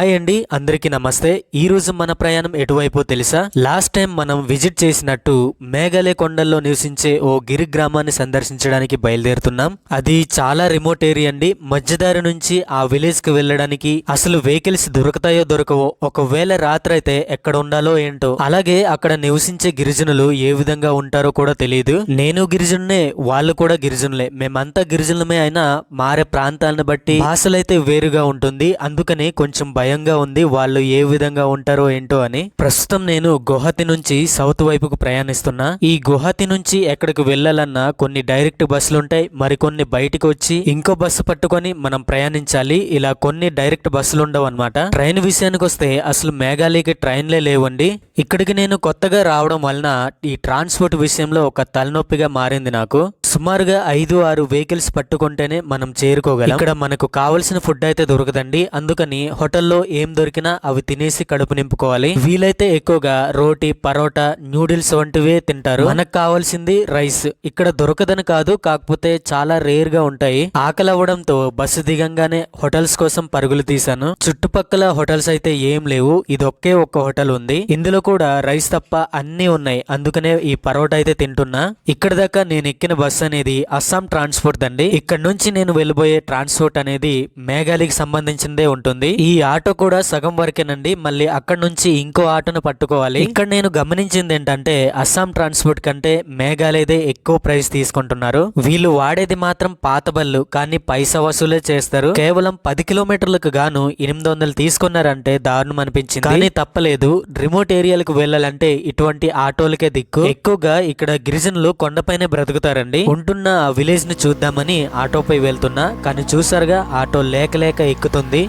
Hi అండి అందరికీ నమస్తే. ఈ రోజు మన ప్రయాణం ఎటువైపో తెలుసా? లాస్ట్ టైం మనం విజిట్ చేసినట్టు మేఘాలయ కొండల్లో నివసించే ఓ గిరి గ్రామాన్ని సందర్శించడానికి బయలుదేరుతున్నాం. అది చాలా రిమోట్ ఏరియా అండి. మధ్యదారి నుంచి ఆ విలేజ్కి వెళ్ళడానికి అసలు వెహికల్స్ దొరుకుతాయో దొరకవో ఒకవేళ రాత్రి అయితే ఎక్కడ ఉండాలో ఏంటో అలాగే అక్కడ నివసించే గిరిజనులు ఏ విధంగా ఉంటారో కూడా తెలియదు. నేను గిరిజనునే వాళ్ళు కూడా గిరిజనులే. మేమంతా గిరిజనులమే అయినా మారే ప్రాంతాలను బట్టి భాషలైతే వేరుగా ఉంటుంది. అందుకని కొంచెం భయంగా ఉంది వాళ్ళు ఏ విధంగా ఉంటారో ఏంటో అని. ప్రస్తుతం నేను గుహతి నుంచి సౌత్ వైపుకు ప్రయాణిస్తున్నా. ఈ గుహతి నుంచి ఎక్కడికి వెళ్ళాలన్నా కొన్ని డైరెక్ట్ బస్సులు ఉంటాయి మరికొన్ని బయటకు వచ్చి ఇంకో బస్సు పట్టుకొని మనం ప్రయాణించాలి. ఇలా కొన్ని డైరెక్ట్ బస్సులు ఉండవు అనమాట ట్రైన్ విషయానికి వస్తే అసలు మేఘాలయకి ట్రైన్లే లేవండి. ఇక్కడికి నేను కొత్తగా రావడం వలన ఈ ట్రాన్స్పోర్ట్ విషయంలో ఒక తలనొప్పిగా మారింది నాకు. సుమారుగా ఐదు ఆరు వెహికల్స్ పట్టుకుంటేనే మనం చేరుకోగలం. ఇక్కడ మనకు కావలసిన ఫుడ్ అయితే దొరకదండి. అందుకని హోటల్లో ఏం దొరికినా అవి తినేసి కడుపు నింపుకోవాలి. వీలైతే ఎక్కువగా రోటీ పరోటా న్యూడిల్స్ వంటివే తింటారు. మనకు కావాల్సింది రైస్. ఇక్కడ దొరకదని కాదు కాకపోతే చాలా రేర్గా ఉంటాయి. ఆకలి అవ్వడంతో బస్సు దిగంగానే హోటల్స్ కోసం పరుగులు తీశాను. చుట్టుపక్కల హోటల్స్ అయితే ఏం లేవు. ఇది ఒకే ఒక్క హోటల్ ఉంది. ఇందులో కూడా రైస్ తప్ప అన్ని ఉన్నాయి. అందుకనే ఈ పరోటా అయితే తింటున్నా. ఇక్కడ దాకా నేను ఎక్కిన బస్సు అనేది అస్సాం ట్రాన్స్పోర్ట్ అండి ఇక్కడ నుంచి నేను వెళ్ళబోయే ట్రాన్స్పోర్ట్ అనేది మేఘాలయకి సంబంధించిందే ఉంటుంది. ఈ ఆటో కూడా సగం వరకేనండి. మళ్ళీ అక్కడ నుంచి ఇంకో ఆటోను పట్టుకోవాలి. ఇక్కడ నేను గమనించింది ఏంటంటే అస్సాం ట్రాన్స్పోర్ట్ కంటే మేఘాలయదే ఎక్కువ ప్రైస్ తీసుకుంటున్నారు. వీళ్ళు వాడేది మాత్రం పాత బళ్ళు కానీ పైసా వసూలే చేస్తారు. కేవలం పది కిలోమీటర్లకు గాను ఎనిమిది వందలు తీసుకున్నారంటే దారుణం అనిపించింది. కానీ తప్పలేదు. రిమోట్ ఏరియాలకు వెళ్ళాలంటే ఇటువంటి ఆటోలకే దిక్కు. ఎక్కువగా ఇక్కడ గిరిజనులు కొండపైనే బ్రతుకుతారండి. ఉంటున్న ఆ విలేజ్ని చూద్దామని ఆటోపై వెళ్తున్నా కానీ చూసారుగా ఆటో లేక లేక ఎక్కుతుంది.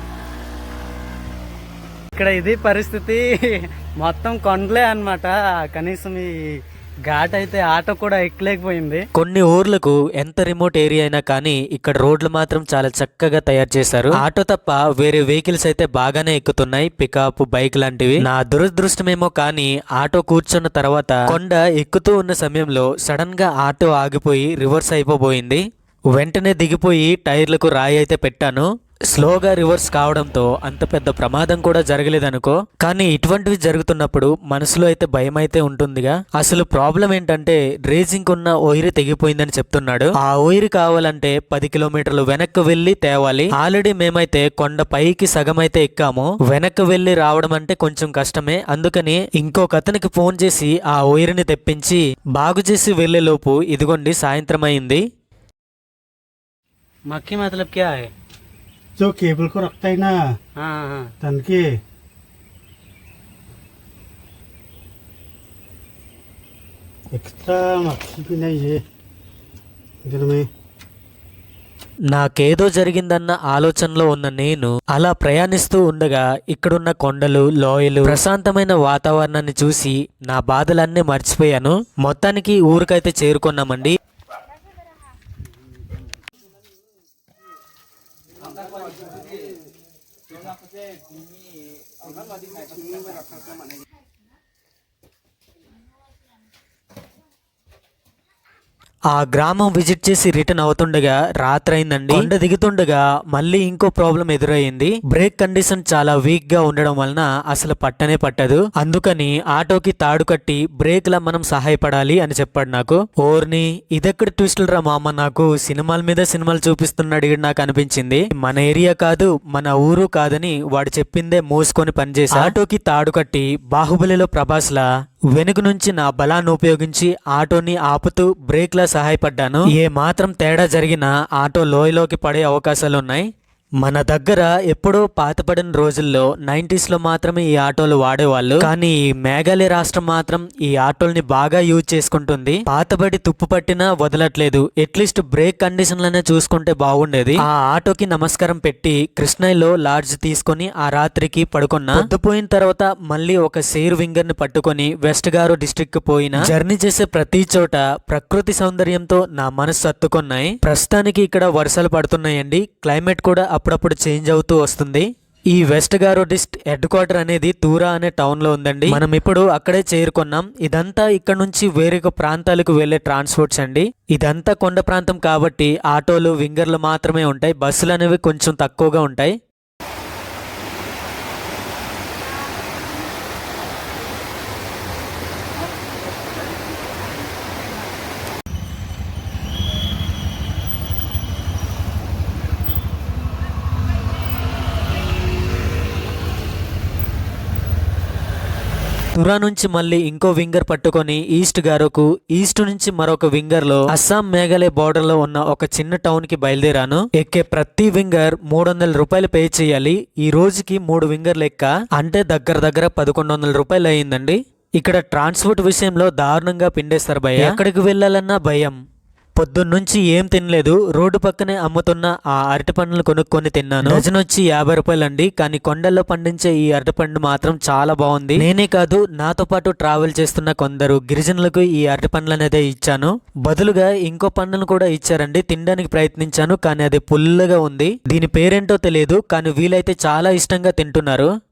ఇక్కడ ఇది పరిస్థితి. మొత్తం కొండలే అన్నమాట. కనీసం ఈ ఘాట్ అయితే ఆటో కూడా ఎక్కలేకపోయింది. కొన్ని ఊర్లకు ఎంత రిమోట్ ఏరియా అయినా కానీ ఇక్కడ రోడ్లు మాత్రం చాలా చక్కగా తయారు చేశారు. ఆటో తప్ప వేరే వెహికల్స్ అయితే బాగానే ఎక్కుతున్నాయి. పికప్ బైక్ లాంటివి. నా దురదృష్టమేమో కానీ ఆటో కూర్చున్న తర్వాత కొండ ఎక్కుతూ ఉన్న సమయంలో సడన్గా ఆటో ఆగిపోయి రివర్స్ అయిపోబోయింది. వెంటనే దిగిపోయి టైర్లకు రాయి అయితే పెట్టాను. స్లోగా రివర్స్ కావడంతో అంత పెద్ద ప్రమాదం కూడా జరగలేదనుకో కానీ ఇటువంటివి జరుగుతున్నప్పుడు మనసులో అయితే భయం అయితే ఉంటుందిగా. అసలు ప్రాబ్లం ఏంటంటే రేసింగ్ ఉన్న ఓయిరి తెగిపోయిందని చెప్తున్నాడు. ఆ ఓయిరి కావాలంటే పది కిలోమీటర్లు వెనక్కి వెళ్ళి తేవాలి. ఆల్రెడీ మేమైతే కొండ పైకి సగం అయితే ఎక్కాము. వెనక్కి వెళ్ళి రావడం అంటే కొంచెం కష్టమే. అందుకని ఇంకొక అతనికి ఫోన్ చేసి ఆ ఓయిరిని తెప్పించి బాగు చేసి వెళ్ళే లోపు ఇదిగోండి సాయంత్రం అయింది. మక్కి మతలబ్ క్యా హై? जो केबल को रखता है ना हाँ हाँ तन के एक्स्ट्रा मक्खी भी नहीं है इधर में నాకేదో జరిగిందన్న ఆలోచనలో ఉన్న నేను అలా ప్రయాణిస్తూ ఉండగా ఇక్కడున్న కొండలు లోయలు ప్రశాంతమైన వాతావరణాన్ని చూసి నా బాధలన్నీ మర్చిపోయాను మొత్తానికి ఊరికైతే చేరుకున్నామండి Jangan kata Jangan pergi. Jangan pergi. Jangan pergi. Jangan pergi. ఆ గ్రామం విజిట్ చేసి రిటర్న్ అవుతుండగా రాత్రి అయిందండి కొండ దిగుతుండగా మళ్ళీ ఇంకో ప్రాబ్లం ఎదురయ్యింది. బ్రేక్ కండిషన్ చాలా వీక్గా ఉండడం వలన అసలు పట్టనే పట్టదు. అందుకని ఆటోకి తాడు కట్టి బ్రేక్ లా మనం సహాయపడాలి అని చెప్పాడు నాకు. ఓర్ని ఇదెక్కడ ట్విస్టులు రా మామ నాకు సినిమాల మీద సినిమాలు చూపిస్తున్నాడు నాకు అనిపించింది. మన ఏరియా కాదు మన ఊరు కాదని వాడు చెప్పిందే మోసుకొని పనిచేసి ఆటోకి తాడు కట్టి బాహుబలిలో ప్రభాస్లా వెనుక నుంచి నా బలాన్ని ఉపయోగించి ఆటోని ఆపుతూ బ్రేక్లా సహాయపడ్డాను. ఏ మాత్రం తేడా జరిగినా ఆటో లోయలోకి పడే అవకాశాలున్నాయి. మన దగ్గర ఎప్పుడో పాతపడిన రోజుల్లో 90s లో మాత్రమే ఈ ఆటోలు వాడేవాళ్ళు. కానీ ఈ మేఘాలయ రాష్ట్రం మాత్రం ఈ ఆటోల్ని బాగా యూజ్ చేసుకుంటుంది. పాతబడి తుప్పు పట్టినా వదలట్లేదు. అట్లీస్ట్ బ్రేక్ కండిషన్లనే చూసుకుంటే బాగుండేది. ఆ ఆటోకి నమస్కారం పెట్టి కృష్ణయ్యలో లాడ్జ్ తీసుకొని ఆ రాత్రికి పడుకున్నా. పొద్దుపోయిన తర్వాత మళ్ళీ ఒక సేర్ వింగర్ని పట్టుకొని వెస్ట్ గారు డిస్ట్రిక్ట్కు పోయిన. జర్నీ చేసే ప్రతి చోట ప్రకృతి సౌందర్యంతో నా మనసు సత్తుకున్నాయి ప్రస్తుతానికి ఇక్కడ వర్షాలు పడుతున్నాయండి. క్లైమేట్ కూడా అప్పుడప్పుడు చేంజ్ అవుతూ వస్తుంది. ఈ west Garo district head quarter అనేది తూరా అనే టౌన్లో ఉందండి. మనం ఇప్పుడు అక్కడే చేరుకున్నాం. ఇదంతా ఇక్కడ నుంచి వేరొక ప్రాంతాలకు వెళ్ళే ట్రాన్స్పోర్ట్స్ అండి. ఇదంతా కొండ ప్రాంతం కాబట్టి ఆటోలు వింగర్లు మాత్రమే ఉంటాయి. బస్సులు అనేవి కొంచెం తక్కువగా ఉంటాయి. తురా నుంచి మళ్ళీ ఇంకో వింగర్ పట్టుకొని ఈస్ట్ గారోకు ఈస్ట్ నుంచి మరొక వింగర్లో అస్సాం మేఘాలయ బోర్డర్లో ఉన్న ఒక చిన్న టౌన్కి బయలుదేరాను. ఎక్కే ప్రతి వింగర్ మూడు వందల రూపాయలు పే చేయాలి. ఈ రోజుకి మూడు వింగర్ లెక్క. అంటే దగ్గర దగ్గర పదకొండు వందల రూపాయలు అయ్యిందండి. ఇక్కడ ట్రాన్స్పోర్ట్ విషయంలో దారుణంగా పిండేస్తారు భయ ఎక్కడికి వెళ్ళాలన్నా భయం. పొద్దున్నుంచి ఏం తినలేదు. రోడ్డు పక్కనే అమ్ముతున్న ఆ అరటిపండ్లు కొనుక్కొని తిన్నాను. డజన్ వచ్చి యాభై రూపాయలండి. కానీ కొండల్లో పండించే ఈ అరటిపండు మాత్రం చాలా బాగుంది. నేనే కాదు నాతో పాటు ట్రావెల్ చేస్తున్న కొందరు గిరిజనులకు ఈ అరటి పండ్లు అనేది ఇచ్చాను. బదులుగా ఇంకో పండ్లను కూడా ఇచ్చారండి. తినడానికి ప్రయత్నించాను కానీ అది పుల్లగా ఉంది. దీని పేరేంటో తెలియదు కానీ వీలైతే చాలా ఇష్టంగా తింటున్నారు.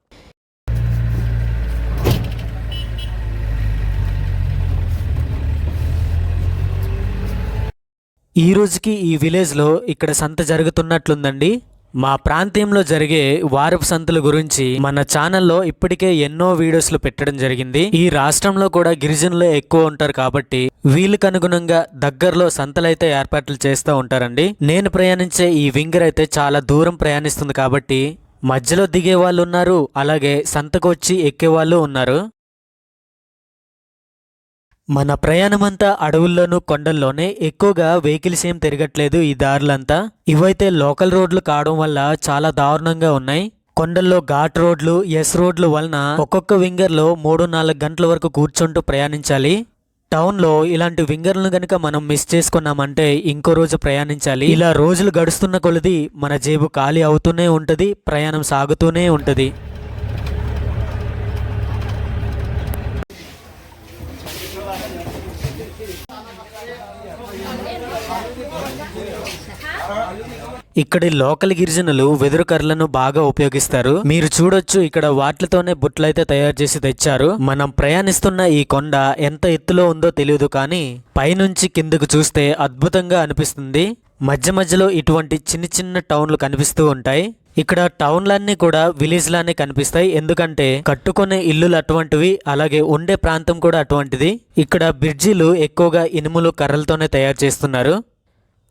ఈ రోజుకి ఈ విలేజ్లో ఇక్కడ సంత జరుగుతున్నట్లుందండి. మా ప్రాంతంలో జరిగే వారపు సంతల గురించి మన ఛానల్లో ఇప్పటికే ఎన్నో వీడియోస్లు పెట్టడం జరిగింది. ఈ రాష్ట్రంలో కూడా గిరిజనులు ఎక్కువ ఉంటారు కాబట్టి వీళ్ళకి అనుగుణంగా దగ్గరలో సంతలైతే ఏర్పాట్లు చేస్తూ ఉంటారండి. నేను ప్రయాణించే ఈ వింగర్ అయితే చాలా దూరం ప్రయాణిస్తుంది కాబట్టి మధ్యలో దిగే వాళ్ళు ఉన్నారు అలాగే సంతకు వచ్చి ఎక్కే వాళ్ళు ఉన్నారు. మన ప్రయాణమంతా అడవుల్లోనూ కొండల్లోనే ఎక్కువగా వెహికల్స్ ఏం తిరగట్లేదు ఈ దారులంతా. ఇవైతే లోకల్ రోడ్లు కావడం వల్ల చాలా దారుణంగా ఉన్నాయి. కొండల్లో ఘాట్ రోడ్లు ఎస్ రోడ్లు వలన ఒక్కొక్క వింగర్లో మూడు నాలుగు గంటల వరకు కూర్చుంటూ ప్రయాణించాలి. టౌన్లో ఇలాంటి వింగర్లను గనుక మనం మిస్ చేసుకున్నామంటే ఇంకో రోజు ప్రయాణించాలి. ఇలా రోజులు గడుస్తున్న కొలది మన జేబు ఖాళీ అవుతూనే ఉంటుంది ప్రయాణం సాగుతూనే ఉంటుంది. ఇక్కడి లోకల్ గిరిజనులు వెదురు కర్రలను బాగా ఉపయోగిస్తారు. మీరు చూడొచ్చు ఇక్కడ వాట్లతోనే బుట్లయితే తయారు చేసి తెచ్చారు. మనం ప్రయాణిస్తున్న ఈ కొండ ఎంత ఎత్తులో ఉందో తెలియదు కానీ పైనుంచి కిందకు చూస్తే అద్భుతంగా అనిపిస్తుంది. మధ్య మధ్యలో ఇటువంటి చిన్న చిన్న టౌన్లు కనిపిస్తూ ఉంటాయి. ఇక్కడ టౌన్లన్నీ కూడా విలేజ్ లానే కనిపిస్తాయి. ఎందుకంటే కట్టుకునే ఇల్లులు అటువంటివి అలాగే ఉండే ప్రాంతం కూడా అటువంటిది. ఇక్కడ బ్రిడ్జిలు ఎక్కువగా ఇనుములు కర్రలతోనే తయారు చేస్తున్నారు.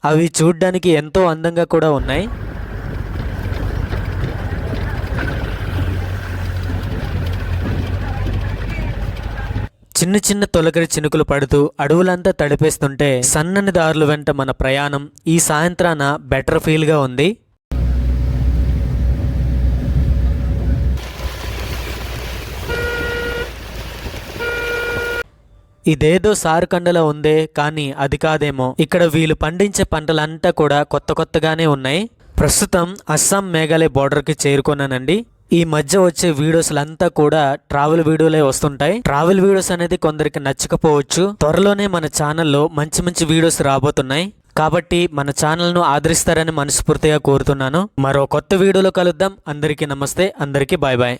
అవి చూడ్డానికి ఎంతో అందంగా కూడా ఉన్నాయి. చిన్న చిన్న తొలకరి చినుకులు పడుతూ అడవులంతా తడిపేస్తుంటే సన్నని దారులు వెంట మన ప్రయాణం ఈ సాయంత్రాన బెటర్ ఫీల్గా ఉంది. ఇదేదో సారుకండలో ఉందే కానీ అది కాదేమో. ఇక్కడ వీళ్ళు పండించే పంటలంతా కూడా కొత్త కొత్తగానే ఉన్నాయి. ప్రస్తుతం అస్సాం మేఘాలయ బోర్డర్కి చేరుకున్నానండి. ఈ మధ్య వచ్చే వీడియోస్లంతా కూడా ట్రావెల్ వీడియోలే వస్తుంటాయి. ట్రావెల్ వీడియోస్ అనేది కొందరికి నచ్చకపోవచ్చు. త్వరలోనే మన ఛానల్లో మంచి మంచి వీడియోస్ రాబోతున్నాయి. కాబట్టి మన ఛానల్ను ఆదరిస్తారని మనస్ఫూర్తిగా కోరుతున్నాను. మరో కొత్త వీడియోలో కలుద్దాం. అందరికీ నమస్తే. అందరికీ బాయ్ బాయ్.